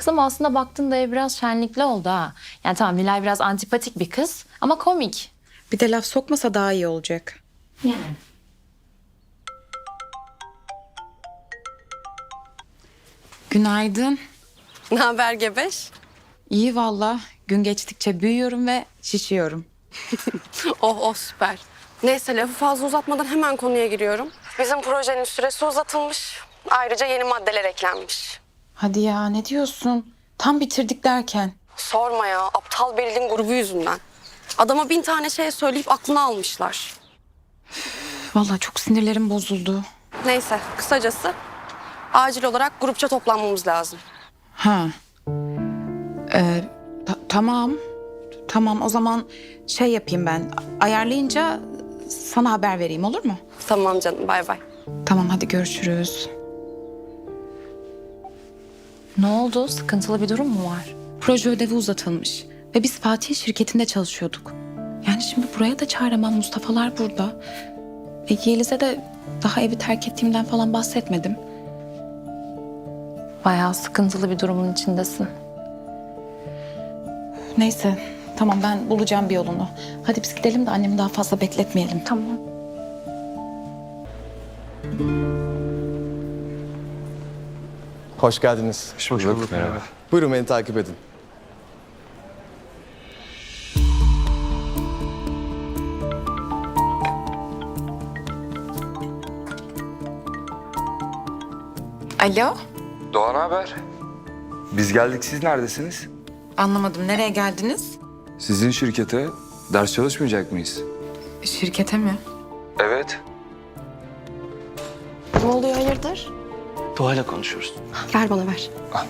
Kızım aslında baktığında ev biraz şenlikli oldu ha. Yani tamam Nilay biraz antipatik bir kız ama komik. Bir de laf sokmasa daha iyi olacak. Yani. Günaydın. Ne haber Gebeş? İyi valla. Gün geçtikçe büyüyorum ve şişiyorum. Oh oh süper. Neyse lafı fazla uzatmadan hemen konuya giriyorum. Bizim projenin süresi uzatılmış. Ayrıca yeni maddeler eklenmiş. Hadi ya ne diyorsun? Tam bitirdik derken. Sorma ya aptal Beril'in grubu yüzünden. Adama bin tane şey söyleyip aklını almışlar. Valla çok sinirlerim bozuldu. Neyse kısacası acil olarak grupça toplanmamız lazım. Ha. Ee, ta- tamam. Tamam o zaman şey yapayım ben. Ayarlayınca sana haber vereyim olur mu? Tamam canım bay bay. Tamam hadi görüşürüz. Ne oldu? Sıkıntılı bir durum mu var? Proje ödevi uzatılmış. Ve biz Fatih'in şirketinde çalışıyorduk. Yani şimdi buraya da çağıramam. Mustafa'lar burada. E, Yeliz'e de daha evi terk ettiğimden falan bahsetmedim. Bayağı sıkıntılı bir durumun içindesin. Neyse tamam ben bulacağım bir yolunu. Hadi biz gidelim de annemi daha fazla bekletmeyelim. Tamam. Hoş geldiniz. Hoş bulduk. Merhaba. Buyurun beni takip edin. Alo? Doğan haber? Biz geldik siz neredesiniz? Anlamadım nereye geldiniz? Sizin şirkete ders çalışmayacak mıyız? Şirkete mi? Evet. Ne oluyor hayırdır? Doğayla konuşuyoruz. Ver bana ver. Al.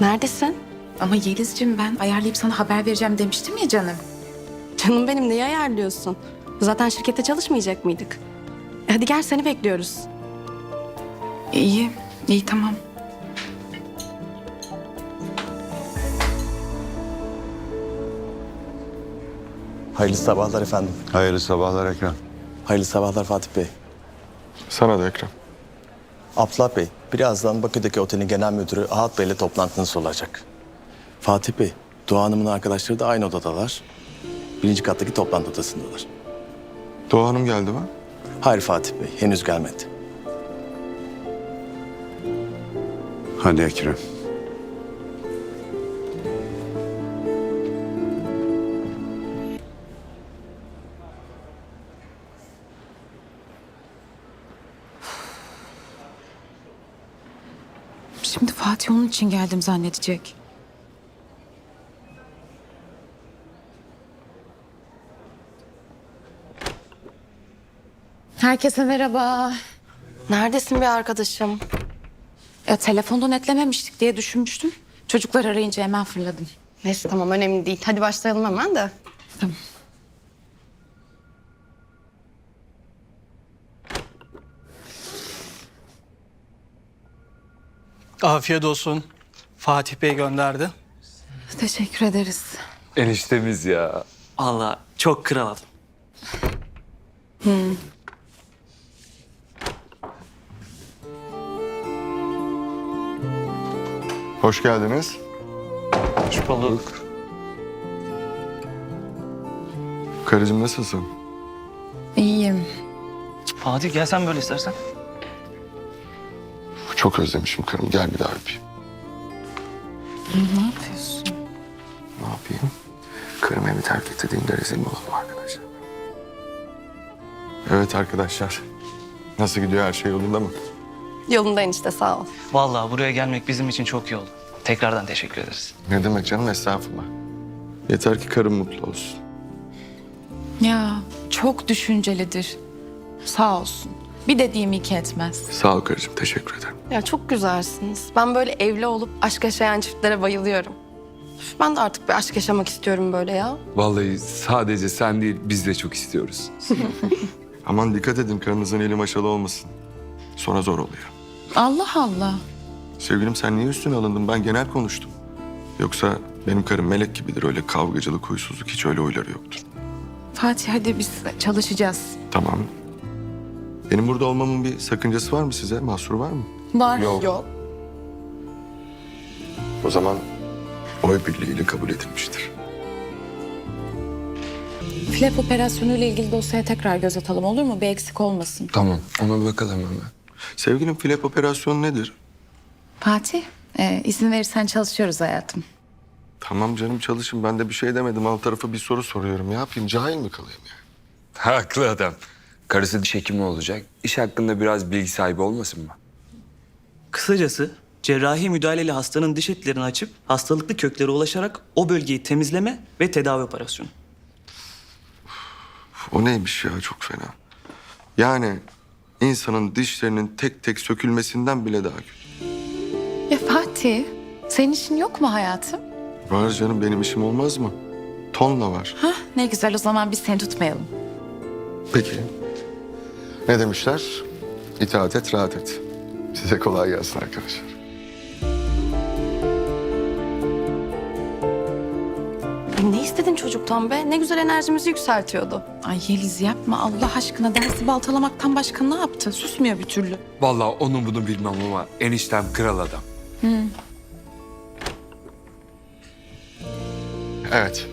Neredesin? Ama Yeliz'cim ben ayarlayıp sana haber vereceğim demiştim ya canım. Canım benim neyi ayarlıyorsun? Zaten şirkette çalışmayacak mıydık? E hadi gel seni bekliyoruz. İyi, iyi tamam. Hayırlı sabahlar efendim. Hayırlı sabahlar Ekrem. Hayırlı sabahlar Fatih Bey. Sana da Ekrem. Abdullah Bey, birazdan Bakü'deki otelin genel müdürü Ahat Bey ile toplantınız olacak. Fatih Bey, Doğa Hanım'ın arkadaşları da aynı odadalar. Birinci kattaki toplantı odasındalar. Doğa Hanım geldi mi? Hayır Fatih Bey, henüz gelmedi. Hadi Ekrem. Şimdi Fatih onun için geldim zannedecek. Herkese merhaba. Neredesin bir arkadaşım? Ya, telefonda netlememiştik diye düşünmüştüm. Çocuklar arayınca hemen fırladım. Neyse tamam önemli değil. Hadi başlayalım hemen de. Tamam. Afiyet olsun. Fatih Bey gönderdi. Teşekkür ederiz. Eniştemiz ya. Allah çok kral adam. Hoş geldiniz. Hoş bulduk. Karıcığım nasılsın? İyiyim. Fatih gel sen böyle istersen. Çok özlemişim karım. Gel bir daha öpeyim. Ne yapıyorsun? Ne yapayım? Karım evi terk etti dediğimde rezil mi olalım arkadaşlar? Evet arkadaşlar. Nasıl gidiyor her şey yolunda mı? Yolunda enişte sağ ol. Vallahi buraya gelmek bizim için çok iyi oldu. Tekrardan teşekkür ederiz. Ne demek canım estağfurullah. Yeter ki karım mutlu olsun. Ya çok düşüncelidir. Sağ olsun. Bir dediğim iki etmez. Sağ ol karıcığım teşekkür ederim. Ya çok güzelsiniz. Ben böyle evli olup aşk yaşayan çiftlere bayılıyorum. Üf, Ben de artık bir aşk yaşamak istiyorum böyle ya. Vallahi sadece sen değil biz de çok istiyoruz. Aman dikkat edin karınızın eli maşalı olmasın. Sonra zor oluyor. Allah Allah. Sevgilim sen niye üstüne alındın? Ben genel konuştum. Yoksa benim karım melek gibidir. Öyle kavgacılık, huysuzluk hiç öyle huyları yoktur. Fatih hadi biz çalışacağız. Tamam. Benim burada olmamın bir sakıncası var mı size? Mahsuru var mı? Var. Yok. Yok. O zaman oy birliğiyle kabul edilmiştir. Flap operasyonu ile ilgili dosyaya tekrar göz atalım olur mu? Bir eksik olmasın. Tamam ona bakalım hemen. Sevgilim flap operasyonu nedir? Fatih, e, izin verirsen çalışıyoruz hayatım. Tamam canım çalışın. Ben de bir şey demedim. Alt tarafa bir soru soruyorum. Ne yapayım? Cahil mi kalayım yani? Haklı adam. Karısı diş hekimi olacak. İş hakkında biraz bilgi sahibi olmasın mı? Kısacası cerrahi müdahaleyle hastanın diş etlerini açıp hastalıklı köklere ulaşarak o bölgeyi temizleme ve tedavi operasyonu. O neymiş ya çok fena. Yani insanın dişlerinin tek tek sökülmesinden bile daha kötü. Ya Fatih, senin işin yok mu hayatım? Var canım benim işim olmaz mı? Tonla var. Hah, ne güzel o zaman biz seni tutmayalım. Peki. Ne demişler? İtaat et, rahat et. Size kolay gelsin arkadaşlar. Ne istedin çocuktan be? Ne güzel enerjimizi yükseltiyordu. Ay Yeliz yapma Allah aşkına dersi baltalamaktan başka ne yaptı? Susmuyor bir türlü. Vallahi onu bunu bilmem ama eniştem kral adam. Evet.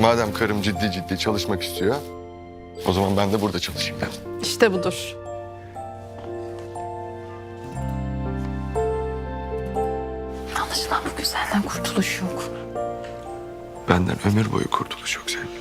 Madem karım ciddi ciddi çalışmak istiyor, o zaman ben de burada çalışayım. İşte budur. Anlaşılan bu güzelden kurtuluş yok. Benden ömür boyu kurtuluş yok sevgilim.